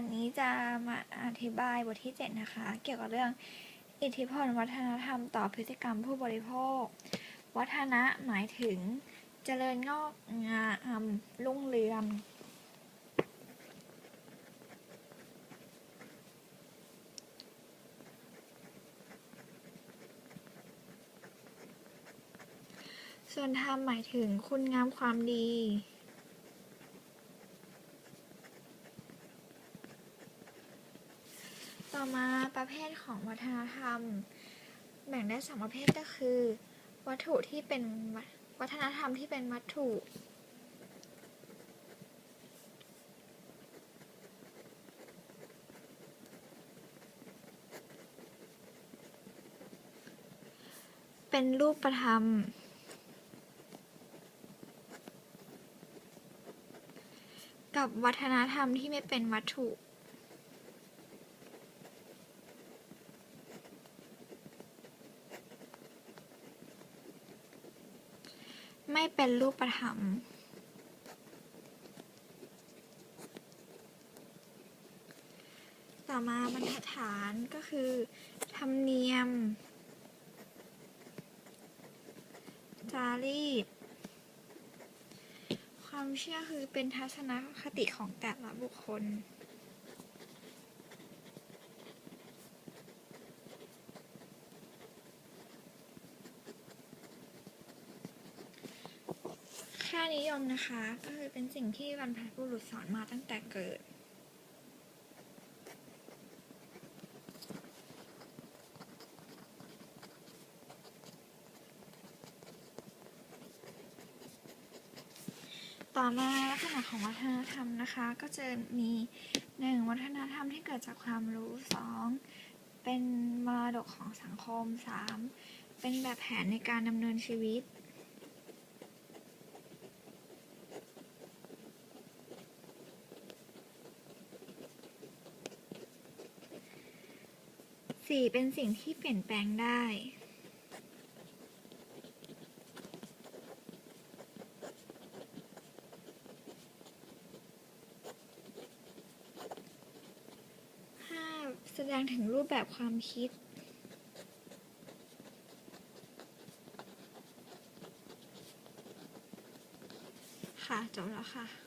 วันนี้จะมาอธิบายบทที่ 7 นะคะ เกี่ยวกับเรื่องอิทธิพลวัฒนธรรมต่อพฤติกรรมผู้บริโภค วัฒนะหมายถึงเจริญงอกงามรุ่งเรืองส่วนธรรมหมายถึงคุณงามความดี ต่อมาประเภทของวัฒนธรรม แบ่งได้สองประเภทก็คือ วัตถุที่เป็นวัฒนธรรมที่เป็นวัตถุ เป็นรูปธรรม กับวัฒนธรรมที่ไม่เป็นวัตถุ ไม่เป็นรูปธรรมต่อมาบรรทัดฐานก็คือธรรมเนียม จารีต ความเชื่อคือเป็นทัศนคติของแต่ละบุคคล ค่านิยมนะคะ ก็คือเป็นสิ่งที่บรรพบุรุษสอนมาตั้งแต่เกิด ต่อมาลักษณะของวัฒนธรรมนะคะ ก็จะมีหนึ่งวัฒนธรรมที่เกิดจากความรู้สองเป็นมรดกของสังคมสามเป็นแบบแผนในการดำเนินชีวิต สี่เป็นสิ่งที่เปลี่ยนแปลงได้ ห้าแสดงถึงรูปแบบความคิด ค่ะ จบแล้วค่ะ